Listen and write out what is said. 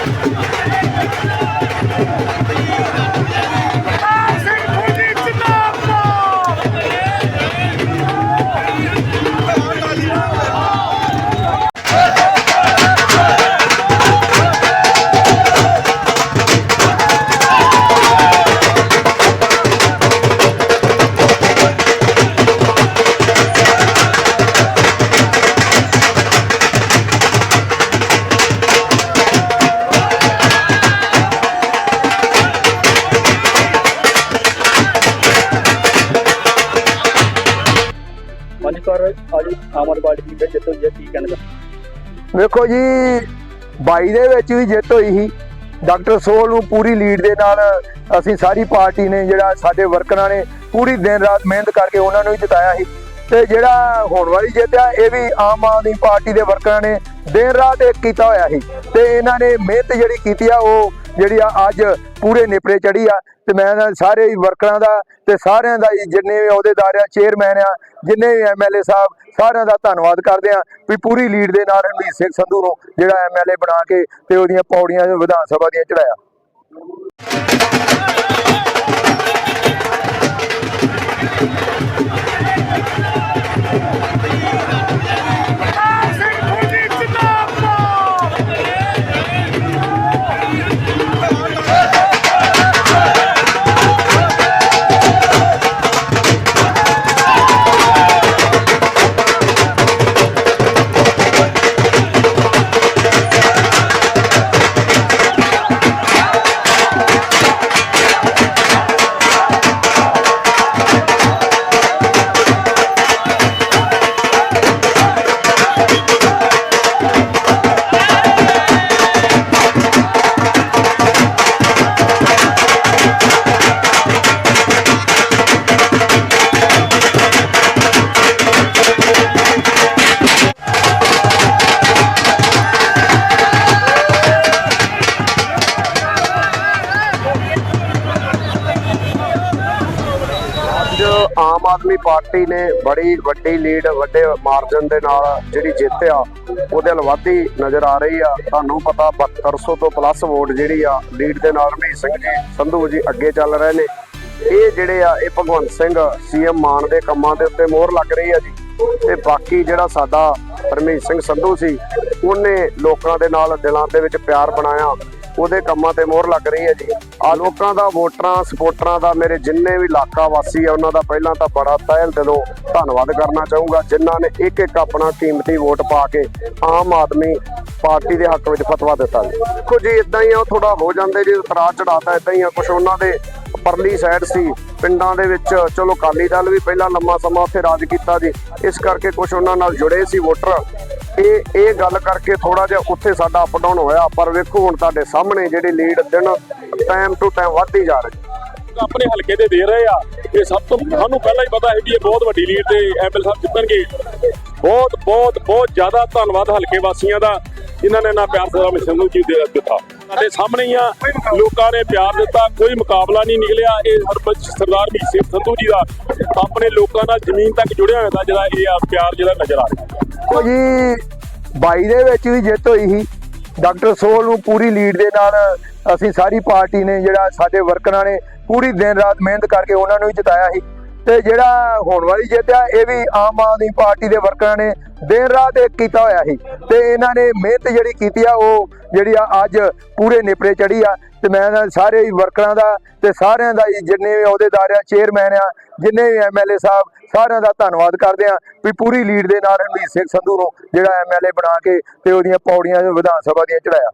Okay, okay, okay. ਹੋਈ ਹੈ, ਕੀ ਕਹਿਣਾ ਵੇਖੋ ਜੀ 22 ਦੇ ਵਿੱਚ ਵੀ ਜਿੱਤ ਹੋਈ ਸੀ। ਡਾਕਟਰ ਸੋਲ ਨੂੰ ਪੂਰੀ ਲੀਡ ਦੇ ਨਾਲ ਅਸੀਂ ਸਾਰੀ ਪਾਰਟੀ ਨੇ ਜਿਹੜਾ ਸਾਡੇ ਵਰਕਰਾਂ ਨੇ ਪੂਰੀ ਦਿਨ ਰਾਤ ਮਿਹਨਤ ਕਰਕੇ ਉਹਨਾਂ ਨੂੰ ਹੀ ਜਿਤਾਇਆ ਸੀ। ਤੇ ਜਿਹੜਾ ਹੋਣ ਵਾਲੀ ਜਿੱਤ ਆ, ਇਹ ਵੀ ਆਮ ਆਦਮੀ ਪਾਰਟੀ ਦੇ ਵਰਕਰਾਂ ਨੇ ਦਿਨ ਰਾਤ ਇੱਕ ਕੀਤਾ ਹੋਇਆ ਸੀ। ਤੇ ਇਹਨਾਂ ਨੇ ਮਿਹਨਤ ਜਿਹੜੀ ਕੀਤੀ ਆ, ਉਹ ਜਿਹੜੀ ਆ ਅੱਜ ਪੂਰੇ ਨੇਪਰੇ ਚੜੀ ਆ ਤੇ ਮੈਂ ਸਾਰੇ ਹੀ ਵਰਕਰਾਂ ਦਾ ਤੇ ਸਾਰਿਆਂ ਦਾ ਹੀ ਜਿੰਨੇ ਵੀ ਅਹੁਦੇਦਾਰ ਆ ਚੇਅਰਮੈਨ ਆ, ਜਿੰਨੇ ਵੀ ਐਮਐਲਏ ਸਾਹਿਬ, ਸਾਰਿਆਂ ਦਾ ਧੰਨਵਾਦ ਕਰਦੇ ਆ ਵੀ ਪੂਰੀ ਲੀਡ ਦੇ ਨਾਲ ਰਣਜੀਤ ਸਿੰਘ ਸੰਧੂ ਨੂੰ ਜਿਹੜਾ ਐਮਐਲਏ ਬਣਾ ਕੇ ਤੇ ਉਹਦੀਆਂ ਪੌੜੀਆਂ ਵਿਧਾਨ ਸਭਾ ਦੀਆਂ ਚੜਾਇਆ ਆਮ ਆਦਮੀ ਪਾਰਟੀ ਨੇ ਬੜੀ ਵੱਡੀ ਲੀਡ, ਵੱਡੇ ਮਾਰਜਨ ਦੇ ਨਾਲ ਜਿਹੜੀ ਜਿੱਤ ਆ, ਉਹਦੇ ਵੱਲ ਨਜ਼ਰ ਆ ਰਹੀ ਆ। ਤੁਹਾਨੂੰ ਪਤਾ 7200 ਤੋਂ ਪਲੱਸ ਵੋਟ ਜਿਹੜੀ ਆ, ਲੀਡ ਦੇ ਨਾਲ ਰਮੀਤ ਸਿੰਘ ਜੀ, ਸੰਧੂ ਜੀ ਅੱਗੇ ਚੱਲ ਰਹੇ ਨੇ। ਇਹ ਜਿਹੜੇ ਆ, ਇਹ ਭਗਵੰਤ ਸਿੰਘ ਸੀਐਮ ਮਾਨ ਦੇ ਕੰਮਾਂ ਦੇ ਉੱਤੇ ਮੋਹਰ ਲੱਗ ਰਹੀ ਆ ਜੀ। ਤੇ ਬਾਕੀ ਜਿਹੜਾ ਸਾਡਾ ਰਮੀਤ ਸਿੰਘ ਸੰਧੂ ਸੀ, ਉਹਨੇ ਲੋਕਾਂ ਦੇ ਨਾਲ ਦਿਲਾਂ ਦੇ ਵਿੱਚ ਪਿਆਰ ਬਣਾਇਆ। ਉਹਦੇ ਕੰਮਾਂ ਤੇ ਮੋਹਰ ਲੱਗ ਰਹੀ ਹੈ ਜੀ। ਆ ਲੋਕਾਂ ਦਾ ਵੋਟਰਾਂ ਸਪੋਰਟਰਾਂ ਦਾ ਮੇਰੇ ਜਿੰਨੇ ਵੀ ਇਲਾਕਾ ਵਾਸੀ ਆ, ਉਹਨਾਂ ਦਾ ਪਹਿਲਾਂ ਤਾਂ ਬੜਾ ਤਹਿਲ ਦਿਲੋਂ ਧੰਨਵਾਦ ਕਰਨਾ ਚਾਹੂੰਗਾ, ਜਿਨ੍ਹਾਂ ਨੇ ਇੱਕ ਇੱਕ ਆਪਣਾ ਕੀਮਤੀ ਵੋਟ ਪਾ ਕੇ ਆਮ ਆਦਮੀ ਪਾਰਟੀ ਦੇ ਹੱਕ ਵਿੱਚ ਫਤਵਾ ਦਿੱਤਾ ਜੀ। ਦੇਖੋ ਜੀ ਇਦਾਂ ਹੀ ਆ ਥੋੜਾ ਹੋ ਜਾਂਦੇ ਜੀ ਉਤਰਾ ਚੜਾਤਾ ਇਦਾਂ ਹੀ ਆ ਕੁਝ ਉਹਨਾਂ ਦੇ ਪਰਲੀ ਸਾਈਡ ਸੀ, ਪਿੰਡਾਂ ਦੇ ਵਿੱਚ, ਚਲੋ ਕਾਲੀ ਦਲ ਵੀ ਪਹਿਲਾਂ ਲੰਮਾ ਸਮਾਂ ਉੱਥੇ ਰਾਜ ਕੀਤਾ ਜੀ, ਇਸ ਕਰਕੇ ਕੁਝ ਉਹਨਾਂ ਨਾਲ ਜੁੜੇ ਸੀ ਵੋਟਰ। ਇਹ ਇਹ ਗੱਲ ਕਰਕੇ ਥੋੜਾ ਜਿਹਾ ਉੱਥੇ ਸਾਡਾ ਅਪ ਡਾਊਨ ਹੋਇਆ, ਪਰ ਵੇਖੋ ਹੁਣ ਤੁਹਾਡੇ ਸਾਹਮਣੇ ਜਿਹੜੀ ਲੀਡ ਦਿਨ ਟਾਈਮ ਟੂ ਟਾਈਮ ਵੱਧਦੀ ਜਾ ਰਹੀ। ਆਪਣੇ ਹਲਕੇ ਦੇ ਦੇ ਰਹੇ ਆ। ਇਹ ਸਭ ਤੋਂ ਸਾਨੂੰ ਪਹਿਲਾਂ ਹੀ ਪਤਾ ਹੈ ਵੀ ਇਹ ਬਹੁਤ ਵੱਡੀ ਲੀਡ ਤੇ ਐਮਐਲ ਸਾਹਿਬ ਜਿੱਤਣਗੇ। ਬਹੁਤ ਬਹੁਤ ਬਹੁਤ ਜ਼ਿਆਦਾ ਧੰਨਵਾਦ ਹਲਕੇ ਵਾਸੀਆਂ ਦਾ, ਜਿਨ੍ਹਾਂ ਨੇ ਨਾ ਪਿਆਰ ਸਦਾ ਮਿਸ਼ਨ ਨੂੰ ਜੀ ਦੇ ਦਿੱਤਾ। ਸਾਡੇ ਸਾਹਮਣੇ ਹੀ ਆ, ਲੋਕਾਂ ਨੇ ਪਿਆਰ ਦਿੱਤਾ, ਕੋਈ ਮੁਕਾਬਲਾ ਨਹੀਂ ਨਿਕਲਿਆ, ਇਹ ਹਰਬੰਸ ਸਰਦਾਰ ਮੀਤ ਸਿੰਘ ਸੰਧੂ ਜੀ ਦਾ। ਆਪਣੇ ਲੋਕਾਂ ਨਾਲ ਜ਼ਮੀਨ ਤੱਕ ਜੁੜਿਆ ਹੋਇਆ ਦਾ ਜਿਹੜਾ ਇਹ ਆ, ਪਿਆਰ ਜਿਹੜਾ ਨਜ਼ਰ ਆ ਰਿਹਾ। ਜੀ ਬਾਈ ਦੇ ਵਿੱਚ ਵੀ ਜਿੱਤ ਹੋਈ ਸੀ। ਡਾਕਟਰ ਸੋਹਲ ਨੂੰ ਪੂਰੀ ਲੀਡ ਦੇ ਨਾਲ ਅਸੀਂ ਸਾਰੀ ਪਾਰਟੀ ਨੇ ਜਿਹੜਾ ਸਾਡੇ ਵਰਕਰਾਂ ਨੇ ਪੂਰੀ ਦਿਨ ਰਾਤ ਮਿਹਨਤ ਕਰਕੇ ਉਹਨਾਂ ਨੂੰ ਹੀ ਜਿਤਾਇਆ ਸੀ। ਤੇ ਜਿਹੜਾ ਹੋਣ ਵਾਲੀ ਜਿੱਤ ਆ, ਇਹ ਵੀ ਆਮ ਆਦਮੀ ਪਾਰਟੀ ਦੇ ਵਰਕਰਾਂ ਨੇ ਦਿਨ ਰਾਤ ਇੱਕ ਕੀਤਾ ਹੋਇਆ ਸੀ। ਤੇ ਇਹਨਾਂ ਨੇ ਮਿਹਨਤ ਜਿਹੜੀ ਕੀਤੀ ਆ, ਉਹ ਜਿਹੜੀ ਆ ਅੱਜ ਪੂਰੇ ਨਿਪਰੇ ਚੜੀ ਆ। ਤੇ ਮੈਂ ਸਾਰੇ ਹੀ ਵਰਕਰਾਂ ਦਾ ਤੇ ਸਾਰਿਆਂ ਦਾ ਹੀ ਜਿੰਨੇ ਵੀ ਅਹੁਦੇਦਾਰ ਆ, ਚੇਅਰਮੈਨ ਆ, ਜਿੰਨੇ ਵੀ ਐਮਐਲਏ ਸਾਹਿਬ, ਸਾਰਿਆਂ ਦਾ ਧੰਨਵਾਦ ਕਰਦੇ ਆ ਵੀ ਪੂਰੀ ਲੀਡ ਦੇ ਨਾਲ ਰਣਜੀਤ ਸਿੰਘ ਸੰਧੂ ਨੂੰ ਜਿਹੜਾ ਐਮਐਲਏ ਬਣਾ ਕੇ ਤੇ ਉਹਦੀਆਂ ਪੌੜੀਆਂ ਵਿਧਾਨ ਸਭਾ ਦੀਆਂ ਚੜਾਇਆ